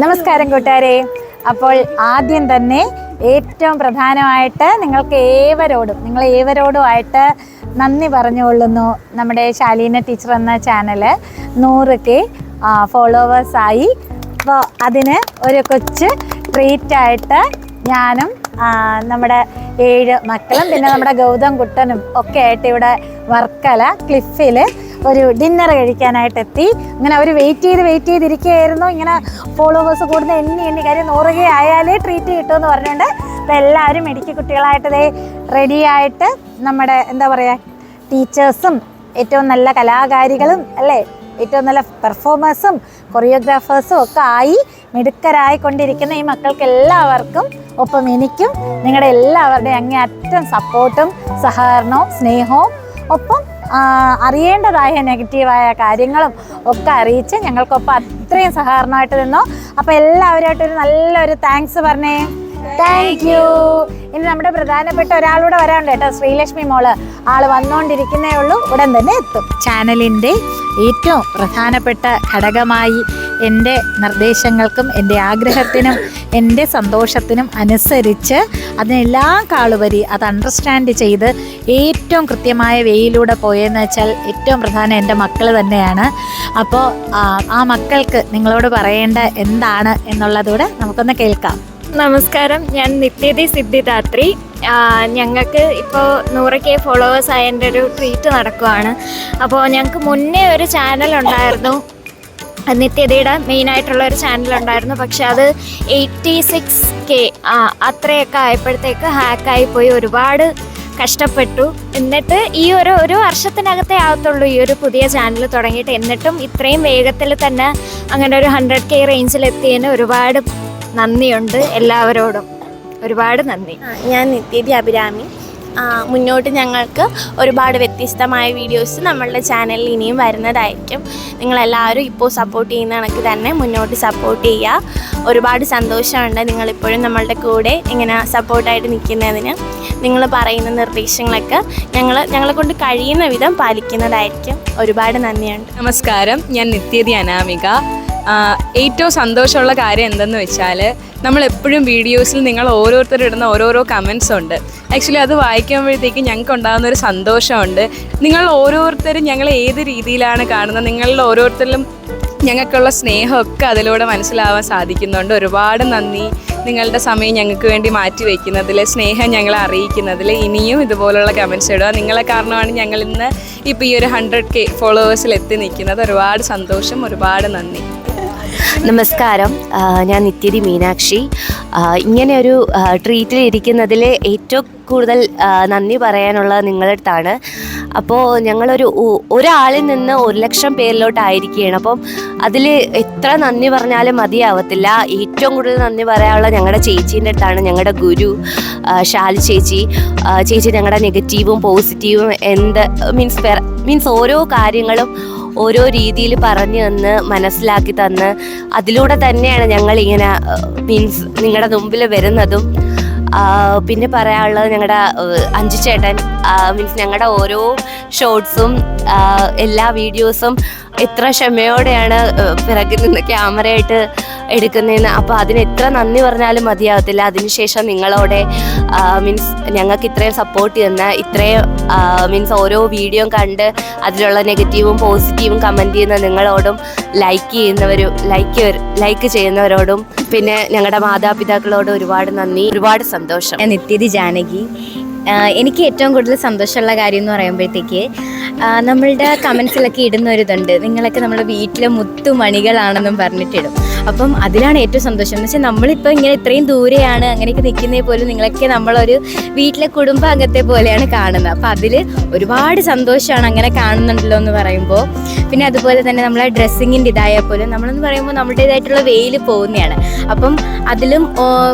നമസ്കാരം കൂട്ടുകാരെ. അപ്പോൾ ആദ്യം തന്നെ ഏറ്റവും പ്രധാനമായിട്ട് നിങ്ങൾക്ക് ഏവരോടും നിങ്ങൾ ഏവരോടുമായിട്ട് നന്ദി പറഞ്ഞുകൊള്ളുന്നു നമ്മുടെ ശാലീന ടീച്ചർ എന്ന ചാനൽ നൂറ് കെ ഫോളോവേഴ്സായി അപ്പോൾ അതിന് ഒരു കൊച്ച് ട്രീറ്റായിട്ട് ഞാനും നമ്മുടെ ഏഴ് മക്കളും പിന്നെ നമ്മുടെ ഗൗതം കുട്ടനും ഒക്കെ ആയിട്ട് ഇവിടെ വർക്കല ക്ലിഫിൽ ഒരു ഡിന്നർ കഴിക്കാനായിട്ട് എത്തി അങ്ങനെ അവർ വെയിറ്റ് ചെയ്ത് വെയിറ്റ് ചെയ്തിരിക്കുകയായിരുന്നു. ഇങ്ങനെ ഫോളോവേഴ്സ് കൂടുന്ന എണ്ണി എണ്ണി കാര്യം ആയാലേ ട്രീറ്റ് കിട്ടുമെന്ന് പറഞ്ഞുകൊണ്ട് അപ്പോൾ എല്ലാവരും മെഡിക്കൽ കുട്ടികളായിട്ട് ദേ റെഡിയായിട്ട് നമ്മുടെ എന്താ പറയുക ടീച്ചേഴ്സും ഏറ്റവും നല്ല കലാകാരികളും അല്ലേ? ഏറ്റവും നല്ല പെർഫോമേഴ്സും കൊറിയോഗ്രാഫേഴ്സും ഒക്കെ ആയി മിടുക്കരായിക്കൊണ്ടിരിക്കുന്ന ഈ മക്കൾക്ക് എല്ലാവർക്കും ഒപ്പം എനിക്കും നിങ്ങളുടെ എല്ലാവരുടെയും അങ്ങേയറ്റം സപ്പോർട്ടും സഹകരണവും സ്നേഹവും ഒപ്പം അറിയേണ്ടതായ നെഗറ്റീവായ കാര്യങ്ങളും ഒക്കെ അറിയിച്ച് ഞങ്ങൾക്കൊപ്പം അത്രയും സഹകരണമായിട്ട് നിന്നു. അപ്പോൾ എല്ലാവരുമായിട്ട് ഒരു നല്ലൊരു താങ്ക്സ് പറഞ്ഞേ. താങ്ക് യു ഇനി നമ്മുടെ പ്രധാനപ്പെട്ട ഒരാളൂടെ വരാനുണ്ട് കേട്ടോ. ശ്രീലക്ഷ്മി മോൾ. ആൾ വന്നുകൊണ്ടിരിക്കുന്നേ ഉള്ളൂ. ഉടൻ തന്നെ എത്തും. ചാനലിന്റെ ഏറ്റവും പ്രധാനപ്പെട്ട ഘടകമായി എന്റെ നിർദ്ദേശങ്ങൾക്കും എന്റെ ആഗ്രഹത്തിനും എന്റെ സന്തോഷത്തിനും അനുസരിച്ച് അതിനെല്ലാം കാളുപരി അത് അണ്ടർസ്റ്റാൻഡ് ചെയ്ത് ഏറ്റവും കൃത്യമായ വേയിലൂടെ പോയെന്ന് വെച്ചാൽ ഏറ്റവും പ്രധാനം എന്റെ മക്കൾ തന്നെയാണ്. അപ്പോൾ ആ മക്കൾക്ക് നിങ്ങളോട് പറയേണ്ട എന്താണ് എന്നുള്ളതൂടെ നമുക്കൊന്ന് കേൾക്കാം. നമസ്കാരം. ഞാൻ നിത്യതി സിദ്ധിദാത്രി. ഞങ്ങൾക്ക് ഇപ്പോൾ നൂറ് കെ ഫോളോവേഴ്സ് ആയതിന്റെ ഒരു ട്രീറ്റ് നടക്കുവാണ്. അപ്പോൾ ഞങ്ങൾക്ക് മുന്നേ ഒരു ചാനൽ ഉണ്ടായിരുന്നു. നിത്യതയുടെ മെയിനായിട്ടുള്ള ഒരു ചാനൽ ഉണ്ടായിരുന്നു പക്ഷെ അത് എയ്റ്റി സിക്സ് കെ അത്രയൊക്കെ ആയപ്പോഴത്തേക്ക് ഹാക്കായി പോയി. ഒരുപാട് കഷ്ടപ്പെട്ടു. എന്നിട്ട് ഈ ഒരു ഒരു വർഷത്തിനകത്തെ ആകത്തുള്ളൂ ഈ ഒരു പുതിയ ചാനൽ തുടങ്ങിയിട്ട്. എന്നിട്ടും ഇത്രയും വേഗത്തിൽ തന്നെ അങ്ങനെ ഒരു ഹൺഡ്രഡ് കെ റേഞ്ചിൽ എത്തിയതിന് ഒരുപാട് നന്ദിയുണ്ട്. എല്ലാവരോടും ഒരുപാട് നന്ദി. ഞാൻ നിത്യതി അഭിരാമി. മുന്നോട്ട് ഞങ്ങൾക്ക് ഒരുപാട് വ്യത്യസ്തമായ വീഡിയോസ് നമ്മളുടെ ചാനലിൽ ഇനിയും വരുന്നതായിരിക്കും. നിങ്ങളെല്ലാവരും ഇപ്പോൾ സപ്പോർട്ട് ചെയ്യുന്ന കണക്ക് തന്നെ മുന്നോട്ട് സപ്പോർട്ട് ചെയ്യുക. ഒരുപാട് സന്തോഷമുണ്ട് നിങ്ങളിപ്പോഴും നമ്മളുടെ കൂടെ ഇങ്ങനെ സപ്പോർട്ടായിട്ട് നിൽക്കുന്നതിന്. നിങ്ങൾ പറയുന്ന നിർദ്ദേശങ്ങളൊക്കെ ഞങ്ങൾ ഞങ്ങളെ കൊണ്ട് കഴിയുന്ന വിധം പാലിക്കുന്നതായിരിക്കും. ഒരുപാട് നന്ദിയുണ്ട്. നമസ്കാരം. ഞാൻ നിത്യതി അനാമിക. ഏറ്റവും സന്തോഷമുള്ള കാര്യം എന്തെന്ന് വെച്ചാൽ നമ്മൾ എപ്പോഴും വീഡിയോസിൽ നിങ്ങൾ ഓരോരുത്തർ ഇടുന്ന ഓരോരോ കമൻസ് ഉണ്ട്. ആക്ച്വലി അത് വായിക്കുമ്പോഴത്തേക്കും ഞങ്ങൾക്ക് ഉണ്ടാകുന്ന ഒരു സന്തോഷമുണ്ട്. നിങ്ങൾ ഓരോരുത്തരും ഞങ്ങളെ ഏത് രീതിയിലാണ് കാണുന്നത് നിങ്ങളിൽ ഓരോരുത്തരിലും ഞങ്ങൾക്കുള്ള സ്നേഹമൊക്കെ അതിലൂടെ മനസ്സിലാവാൻ സാധിക്കുന്നുണ്ട്. ഒരുപാട് നന്ദി നിങ്ങളുടെ സമയം ഞങ്ങൾക്ക് വേണ്ടി മാറ്റി വയ്ക്കുന്നതിൽ സ്നേഹം ഞങ്ങളെ അറിയിക്കുന്നതിൽ ഇനിയും ഇതുപോലുള്ള കമൻസ് ഇടുക. നിങ്ങളെ കാരണമാണ് ഞങ്ങൾ ഇന്ന് ഇപ്പോൾ ഈ ഒരു ഹൺഡ്രഡ് കെ ഫോളോവേഴ്സിൽ എത്തി നിൽക്കുന്നത്. ഒരുപാട് സന്തോഷം ഒരുപാട് നന്ദി. നമസ്കാരം. ഞാൻ നിത്യതി മീനാക്ഷി. ഇങ്ങനെ ഒരു ട്രീറ്റിൽ ഇരിക്കുന്നതിൽ ഏറ്റവും കൂടുതൽ നന്ദി പറയാനുള്ളത് നിങ്ങളുടെ അടുത്താണ്. അപ്പോൾ ഞങ്ങളൊരു ഒരാളിൽ നിന്ന് ഒരു ലക്ഷം പേരിലോട്ടായിരിക്കുകയാണ്. അപ്പം അതിൽ എത്ര നന്ദി പറഞ്ഞാലും മതിയാവത്തില്ല. ഏറ്റവും കൂടുതൽ നന്ദി പറയാനുള്ള ഞങ്ങളുടെ ചേച്ചീന്റെ അടുത്താണ് ഞങ്ങളുടെ ഗുരു ഷാലി ചേച്ചി. ചേച്ചി ഞങ്ങളുടെ നെഗറ്റീവും പോസിറ്റീവും എന്ത് മീൻസ് മീൻസ് ഓരോ കാര്യങ്ങളും ഓരോ രീതിയിൽ പറഞ്ഞു തന്ന് മനസ്സിലാക്കി തന്ന്. അതിലൂടെ തന്നെയാണ് ഞങ്ങൾ ഇങ്ങനെ മീൻസ് നിങ്ങളുടെ മുമ്പിൽ വരുന്നതും പിന്നെ പറയാനുള്ളത് ഞങ്ങളുടെ അഞ്ചു ചേട്ടൻ മീൻസ് ഞങ്ങളുടെ ഓരോ ഷോർട്സും എല്ലാ വീഡിയോസും എത്ര ക്ഷമയോടെയാണ് പിറകിൽ നിന്ന് ക്യാമറയായിട്ട് എടുക്കുന്നതെന്ന് അപ്പോൾ അതിന് എത്ര നന്ദി പറഞ്ഞാലും മതിയാകത്തില്ല അതിനുശേഷം നിങ്ങളോടെ മീൻസ് ഞങ്ങൾക്ക് ഇത്രയും സപ്പോർട്ട് ചെയ്യുന്ന ഇത്രയും മീൻസ് ഓരോ വീഡിയോ കണ്ട് അതിലുള്ള നെഗറ്റീവും പോസിറ്റീവും കമന്റ് ചെയ്യുന്ന നിങ്ങളോടും ലൈക്ക് ചെയ്യുന്നവരും ലൈക്ക് ലൈക്ക് ചെയ്യുന്നവരോടും പിന്നെ ഞങ്ങളുടെ മാതാപിതാക്കളോട് ഒരുപാട് നന്ദി ഒരുപാട് സന്തോഷം. ഞാൻ നിത്യതി ജാനകി. എനിക്ക് ഏറ്റവും കൂടുതൽ സന്തോഷമുള്ള കാര്യം എന്ന് പറയുമ്പോഴത്തേക്ക് നമ്മളുടെ കമൻസിലൊക്കെ ഇടുന്ന ഒരു ഇതുണ്ട് നിങ്ങളൊക്കെ നമ്മുടെ വീട്ടിലെ മുത്തുമണികളാണെന്നും പറഞ്ഞിട്ടിടും. അപ്പം അതിലാണ് ഏറ്റവും സന്തോഷം. എന്ന് വെച്ചാൽ നമ്മളിപ്പോൾ ഇങ്ങനെ ഇത്രയും ദൂരെയാണ് അങ്ങനെയൊക്കെ നിൽക്കുന്നേ പോലും നിങ്ങളൊക്കെ നമ്മളൊരു വീട്ടിലെ കുടുംബാംഗത്തെ പോലെയാണ് കാണുന്നത്. അപ്പം അതിൽ ഒരുപാട് സന്തോഷമാണ് അങ്ങനെ കാണുന്നുണ്ടല്ലോ എന്ന് പറയുമ്പോൾ പിന്നെ അതുപോലെ തന്നെ നമ്മളെ ഡ്രസ്സിങ്ങിന്റെ ഇതായാൽ പോലും നമ്മളെന്ന് പറയുമ്പോൾ നമ്മുടേതായിട്ടുള്ള വെയിൽ പോകുന്നതാണ്. അപ്പം അതിലും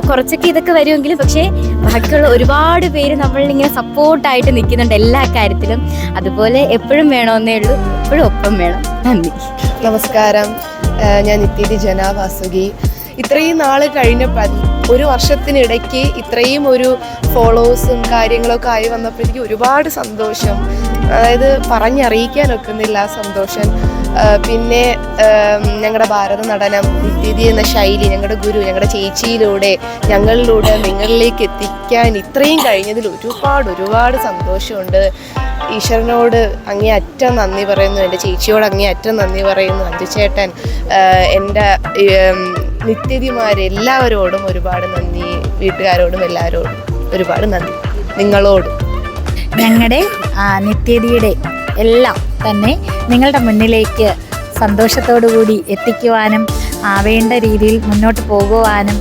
കുറച്ചൊക്കെ ഇതൊക്കെ വരുമെങ്കിലും പക്ഷേ ബാക്കിയുള്ള ഒരുപാട് പേര് നമ്മളിങ്ങനെ സപ്പോർട്ടായിട്ട് നിൽക്കുന്നുണ്ട് എല്ലാ കാര്യത്തിലും. അതുപോലെ എപ്പോഴും വേണമെന്നേ ഉള്ളൂ. എപ്പോഴും ഒപ്പം വേണം. നന്ദി. നമസ്കാരം. ഞാൻ നിത്യതി ജന വാസുകി ഇത്രയും നാൾ കഴിഞ്ഞപ്പോൾ ഒരു വർഷത്തിനിടയ്ക്ക് ഇത്രയും ഒരു ഫോളോവേഴ്സും കാര്യങ്ങളൊക്കെ ആയി വന്നപ്പോഴത്തേക്ക് ഒരുപാട് സന്തോഷം. അതായത് പറഞ്ഞറിയിക്കാൻ ഒക്കുന്നില്ല ആ സന്തോഷം. പിന്നെ ഞങ്ങളുടെ ഭാരത നടനം നിത്യതി എന്ന ശൈലി ഞങ്ങളുടെ ഗുരു ഞങ്ങളുടെ ചേച്ചിയിലൂടെ ഞങ്ങളിലൂടെ നിങ്ങളിലേക്ക് എത്തിക്കാൻ ഇത്രയും കഴിഞ്ഞതിൽ ഒരുപാട് ഒരുപാട് സന്തോഷമുണ്ട്. ഈശ്വരനോട് അങ്ങേ അറ്റം നന്ദി പറയുന്നു എന്റെ ചേച്ചിയോട് അങ്ങേ അറ്റം നന്ദി പറയുന്നു അഞ്ചുചേട്ടൻ എന്റെ നിത്യതിമാരെല്ലാവരോടും ഒരുപാട് നന്ദി വീട്ടുകാരോടും എല്ലാവരോടും ഒരുപാട് നന്ദി നിങ്ങളോടും. ഞങ്ങളുടെ നിത്യതിയുടെ എല്ലാം തന്നെ നിങ്ങളുടെ മുന്നിലേക്ക് സന്തോഷത്തോടുകൂടി എത്തിക്കുവാനും വേണ്ട രീതിയിൽ മുന്നോട്ട് പോകുവാനും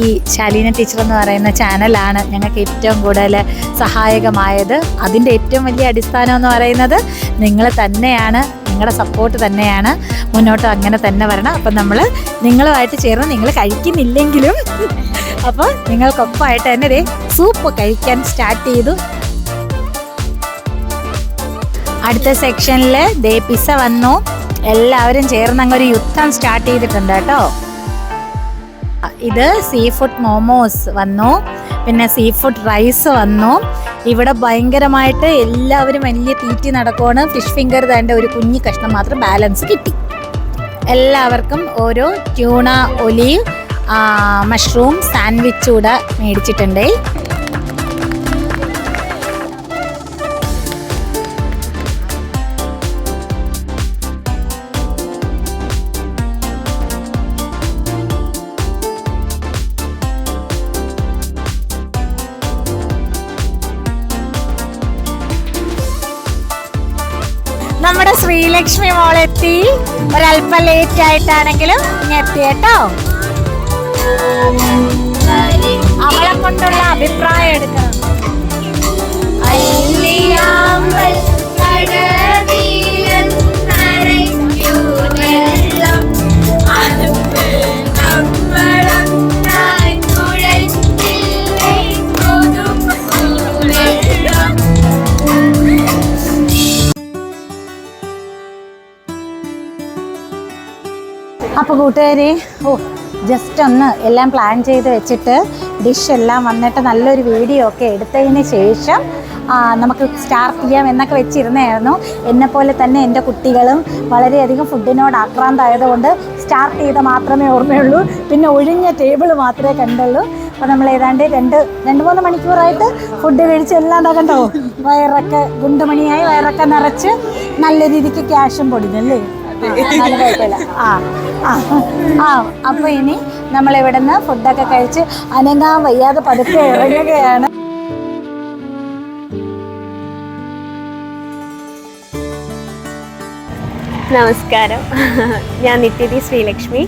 ഈ ശാലീന ടീച്ചർ എന്ന് പറയുന്ന ചാനലാണ് ഞങ്ങൾക്ക് ഏറ്റവും കൂടുതൽ സഹായകമായത്. അതിന്റെ ഏറ്റവും വലിയ അടിസ്ഥാനം എന്ന് പറയുന്നത് നിങ്ങൾ തന്നെയാണ് നിങ്ങളുടെ സപ്പോർട്ട് തന്നെയാണ്. മുന്നോട്ട് അങ്ങനെ തന്നെ വരണം. അപ്പം നമ്മൾ നിങ്ങളുമായിട്ട് ചേർന്ന് നിങ്ങൾ കഴിക്കുന്നില്ലെങ്കിലും അപ്പോൾ നിങ്ങൾക്കൊപ്പമായിട്ട് തന്നെ സൂപ്പ് കഴിക്കാൻ സ്റ്റാർട്ട് ചെയ്തു. അടുത്ത സെക്ഷനിൽ ദേ പിസ വന്നു. എല്ലാവരും ചേർന്ന് അങ്ങ് ഒരു യുദ്ധം സ്റ്റാർട്ട് ചെയ്തിട്ടുണ്ട് കേട്ടോ. ഇത് സീ ഫുഡ് മോമോസ് വന്നു. പിന്നെ സീ ഫുഡ് റൈസ് വന്നു. ഇവിടെ ഭയങ്കരമായിട്ട് എല്ലാവരും വലിയ തീറ്റി നടക്കുവാണ്. ഫിഷ് ഫിംഗർ തേണ്ട ഒരു കുഞ്ഞു കഷ്ണം മാത്രം ബാലൻസ് കിട്ടി. എല്ലാവർക്കും ഓരോ ട്യൂണ ഒലീവ് മഷ്റൂം സാൻഡ്വിച്ച് കൂടെ മേടിച്ചിട്ടുണ്ടേ. ശ്രീലക്ഷ്മി മോളെത്തി. ഒരല്പം ലേറ്റ് ആയിട്ടാണെങ്കിലും ഇങ്ങ് എത്തി കേട്ടോ. അവളെ കൊണ്ടുള്ള അഭിപ്രായം എടുക്കണം. അപ്പോൾ കൂട്ടുകാരെ ഓ ജസ്റ്റ് ഒന്ന് എല്ലാം പ്ലാൻ ചെയ്ത് വെച്ചിട്ട് ഡിഷ് എല്ലാം വന്നിട്ട് നല്ലൊരു വീഡിയോ ഒക്കെ എടുത്തതിന് ശേഷം നമുക്ക് സ്റ്റാർട്ട് ചെയ്യാം എന്നൊക്കെ വെച്ചിരുന്നായിരുന്നു എന്നെപ്പോലെ തന്നെ എന്റെ കുട്ടികളും വളരെയധികം ഫുഡിനോട് ആക്രാന്തായതുകൊണ്ട് സ്റ്റാർട്ട് ചെയ്ത് മാത്രമേ ഓർമ്മയുള്ളൂ. പിന്നെ ഒഴിഞ്ഞ ടേബിൾ മാത്രമേ കണ്ടുള്ളൂ. അപ്പോൾ നമ്മൾ ഏതാണ്ട് രണ്ട് രണ്ട് മൂന്ന് മണിക്കൂറായിട്ട് ഫുഡ് കഴിച്ച് എല്ലാം എന്താ കണ്ടോ? വയറൊക്കെ ഗുണ്ടുമണിയായി വയറൊക്കെ നിറച്ച് നല്ല രീതിക്ക് ക്യാഷും പൊടിഞ്ഞല്ലേ. ആ ആ ആ അപ്പോൾ ഇനി നമ്മൾ ഇവിടുന്ന് ഫുഡൊക്കെ കഴിച്ച് അനങ്ങാൻ വയ്യാതെ പതുക്കെ ഇറങ്ങുകയാണ്. നമസ്കാരം. ഞാൻ നിത്യതി ശ്രീലക്ഷ്മി.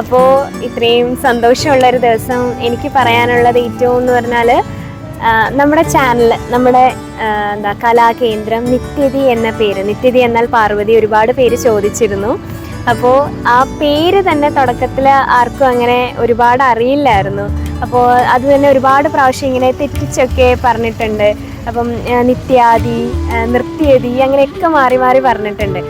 അപ്പോൾ ഇത്രയും സന്തോഷമുള്ളൊരു ദിവസം എനിക്ക് പറയാനുള്ളത് ഏറ്റവും എന്ന് പറഞ്ഞാൽ നമ്മുടെ ചാനൽ നമ്മുടെ എന്താ കലാകേന്ദ്രം നിത്യതി എന്ന പേര് നിത്യതി എന്നാൽ പാർവതി ഒരുപാട് പേര് ചോദിച്ചിരുന്നു. അപ്പോൾ ആ പേര് തന്നെ തുടക്കത്തിൽ ആർക്കും അങ്ങനെ ഒരുപാട് അറിയില്ലായിരുന്നു. അപ്പോൾ അത് തന്നെ ഒരുപാട് പ്രാവശ്യം ഇങ്ങനെ തെറ്റിച്ചൊക്കെ പറഞ്ഞിട്ടുണ്ട്. അപ്പം നിത്യാദി നൃത്യതി അങ്ങനെയൊക്കെ മാറി മാറി പറഞ്ഞിട്ടുണ്ട്.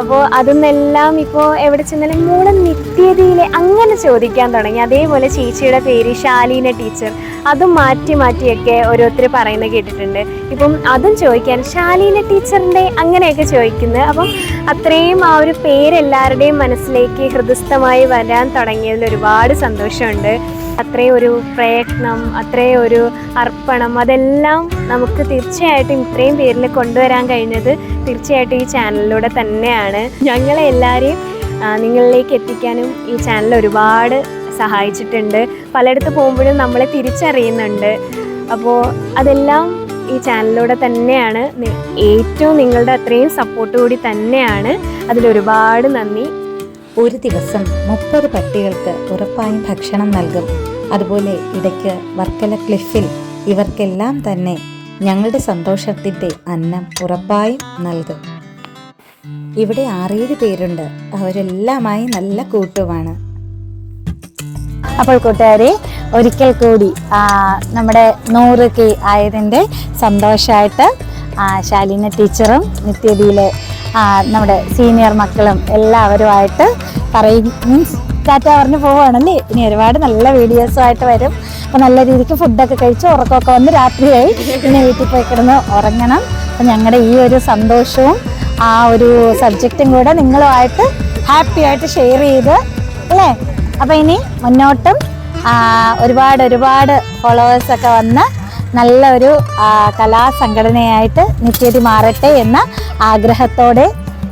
അപ്പോൾ അതൊന്നെല്ലാം ഇപ്പോൾ എവിടെ ചെന്നാലും മോളെ നിത്യതയിലെ അങ്ങനെ ചോദിക്കാൻ തുടങ്ങി. അതേപോലെ ചേച്ചിയുടെ പേര് ശാലീന ടീച്ചർ. അതും മാറ്റി മാറ്റിയൊക്കെ ഓരോരുത്തർ പറയുന്നത് കേട്ടിട്ടുണ്ട്. ഇപ്പം അതും ചോദിക്കാൻ ശാലീന ടീച്ചറിന്റെ അങ്ങനെയൊക്കെ ചോദിക്കുന്നത്. അപ്പം അത്രയും ആ ഒരു പേര് എല്ലാവരുടെയും മനസ്സിലേക്ക് ഹൃദയസ്ഥമായി വരാൻ തുടങ്ങിയതിൽ ഒരുപാട് സന്തോഷമുണ്ട്. അത്രയും ഒരു പ്രയത്നം അത്രയും ഒരു അർപ്പണം അതെല്ലാം നമുക്ക് തീർച്ചയായിട്ടും ഇത്രയും പേരിൽ കൊണ്ടുവരാൻ കഴിഞ്ഞത് തീർച്ചയായിട്ടും ഈ ചാനലിലൂടെ തന്നെയാണ്. ഞങ്ങളെ എല്ലാവരെയും നിങ്ങളിലേക്ക് എത്തിക്കാനും ഈ ചാനൽ ഒരുപാട് സഹായിച്ചിട്ടുണ്ട്. പലയിടത്ത് പോകുമ്പോഴും നമ്മളെ തിരിച്ചറിയുന്നുണ്ട്. അപ്പോൾ അതെല്ലാം ഈ ചാനലിലൂടെ തന്നെയാണ് ഏറ്റവും നിങ്ങളുടെ അത്രയും സപ്പോർട്ട് കൂടി തന്നെയാണ്. അതിലൊരുപാട് നന്ദി. ഒരു ദിവസം മുപ്പത് പട്ടികൾക്ക് ഉറപ്പായും ഭക്ഷണം നൽകും. അതുപോലെ ഇടയ്ക്ക് വർക്കല ക്ലിഫിൽ ഇവർക്കെല്ലാം തന്നെ ഞങ്ങളുടെ സന്തോഷത്തിന്റെ അന്നം ഉറപ്പായും നൽകും. ഇവിടെ ആറേഴ് പേരുണ്ട്. അവരെല്ലാമായി നല്ല കൂട്ടുമാണ് അപ്പോൾ കൂട്ടുകാരെ ഒരിക്കൽ കൂടി നമ്മുടെ നൂറ് കെ ആയതിന്റെ സന്തോഷമായിട്ട് ശാലിന ടീച്ചറും നിത്യതിയിലെ നമ്മുടെ സീനിയർ മക്കളും എല്ലാവരുമായിട്ട് പറയും. മീൻസ് ടാറ്റ പറഞ്ഞ് പോവുകയാണല്ലേ ഇനി ഒരുപാട് നല്ല വീഡിയോസുമായിട്ട് വരും. അപ്പോൾ നല്ല രീതിക്ക് ഫുഡൊക്കെ കഴിച്ച് ഉറക്കമൊക്കെ വന്ന് രാത്രിയായി. ഇനി വീട്ടിൽ പോയി കിടന്ന് ഉറങ്ങണം. അപ്പം ഞങ്ങളുടെ ഈ ഒരു സന്തോഷവും ആ ഒരു സബ്ജക്റ്റും കൂടെ നിങ്ങളുമായിട്ട് ഹാപ്പി ആയിട്ട് ഷെയർ ചെയ്ത് അല്ലേ? അപ്പം ഇനി മുന്നോട്ടും ഒരുപാട് ഒരുപാട് ഫോളോവേഴ്സൊക്കെ വന്ന് നല്ലൊരു കലാസംഘടനയായിട്ട് നിത്യതി മാറട്ടെ എന്ന ആഗ്രഹത്തോടെ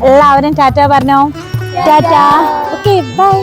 എല്ലാവരും ടാറ്റ പറഞ്ഞോ? ടാറ്റ. Okay bye